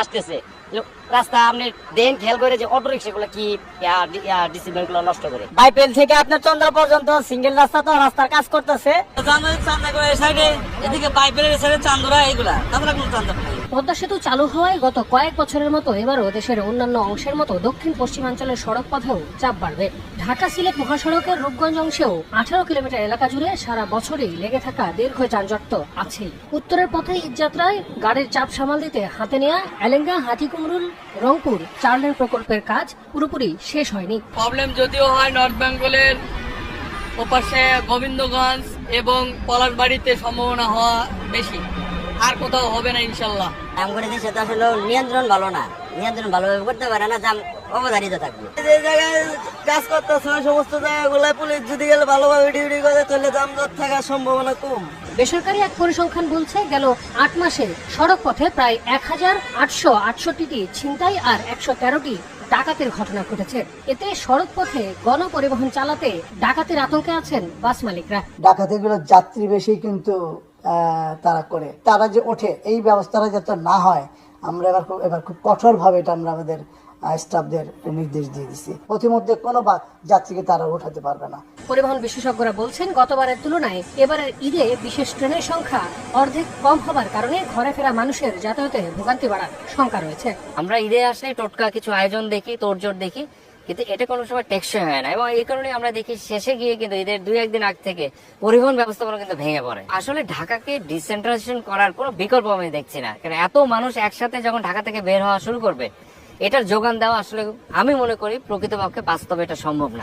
আসতেছে। রাস্তা আপনি দেন খেয়াল করে যে অটো রিক্সা গুলো কি ডিসিপ্লিনগুলো নষ্ট করে। বাইপেল থেকে আপনার চন্দ্র পর্যন্ত সিঙ্গেল রাস্তা তো রাস্তার কাজ করতেছে। চান্দা করে সাইডে এদিকে বাইপেলের সাইডে চান্দরা এইগুলা। আমরা কোন চান্দা পাই পদ্মা সেতু চালু হওয়ায় গত কয়েক বছরের মতো এবারও দেশের অন্যান্য অংশের মতো দক্ষিণ পশ্চিমাঞ্চলের সড়ক পথেও চাপ বাড়বে। ঢাকা সিলেট মহাসড়কের রূপগঞ্জ অংশেও আঠারো কিলোমিটার এলাকা জুড়ে সারা বছরই লেগে থাকা দীর্ঘ যানজট তো আছেই। উত্তরের পথে ঈদযাত্রায় গাড়ির চাপ সামাল দিতে হাতে নেয়া এলেঙ্গা হাতিকুমরুল রংপুর চার লেন প্রকল্পের কাজ পুরোপুরি শেষ হয়নি। প্রবলেম যদিও হয় নর্থ বেঙ্গলের ওপাশে গোবিন্দগঞ্জ এবং পলাশবাড়িতে সম্ভাবনা হওয়া বেশি। আর কোথাও হবে না ইনশাল্লাহ। আমাদের দেশে তো আসলে নিয়ন্ত্রণ ভালো না। নিয়ন্ত্রণ ভালোভাবে করতে পারে না যাম অবধারিত থাকবে। যে জায়গায় কাজ করতেছে ওই সমস্ত জায়গাগুলো পুলিশ যদি গেলে ভালোভাবে ডিউটি করে তাহলে যানজট থাকার সম্ভাবনা কম। বেসরকারি এক পরিসংখ্যান বলছে গেল আট মাসে সড়ক পথে প্রায় এক হাজার আটশো আটষট্টিটি ছিনতাই আর একশো তেরোটি ডাকাতের ঘটনা ঘটেছে। এতে সড়ক পথে গণপরিবহন চালাতে ডাকাতের আতঙ্কে আছেন বাস মালিকরা। ডাকাতিগুলো যাত্রী বেশি কিন্তু তারা করে। তারা যে ওঠে এই ব্যবস্থাটা যাতে না হয় আমরা এবার খুব এবার খুব কঠোরভাবে এটা আমরা আমাদের স্টাফদের নির্দেশ দিয়ে দিচ্ছি প্রতিমধ্যে কোনো বা- যাত্রীকে তারা ওঠাতে পারবে না। পরিবহন বিশেষজ্ঞরা বলছেন গতবারের তুলনায় এবারের ঈদে বিশেষ ট্রেনের সংখ্যা অর্ধেক কম হবার কারণে ঘরে ফেরা মানুষের যাতায়াতে ভোগান্তি বাড়ার শঙ্কা রয়েছে। আমরা ঈদে আসলে টোটকা কিছু আয়োজন দেখি তোড়জোড় দেখি। কিন্তু এটা কোনো সময় টেকসই হয় না। এবং এই কারণে আমরা দেখি শেষে গিয়ে কিন্তু এদের দুই একদিন আগ থেকে পরিবহন ব্যবস্থাপনা কিন্তু ভেঙে পড়ে। আসলে ঢাকাকে ডিসেন্ট্রালাইজেশন করার কোনো বিকল্প আমি দেখছি না। কারণ এত মানুষ একসাথে যখন ঢাকা থেকে বের হওয়া শুরু করবে, এটার যোগান দেওয়া আসলে আমি মনে করি প্রকৃতপক্ষে বাস্তবে এটা সম্ভব না।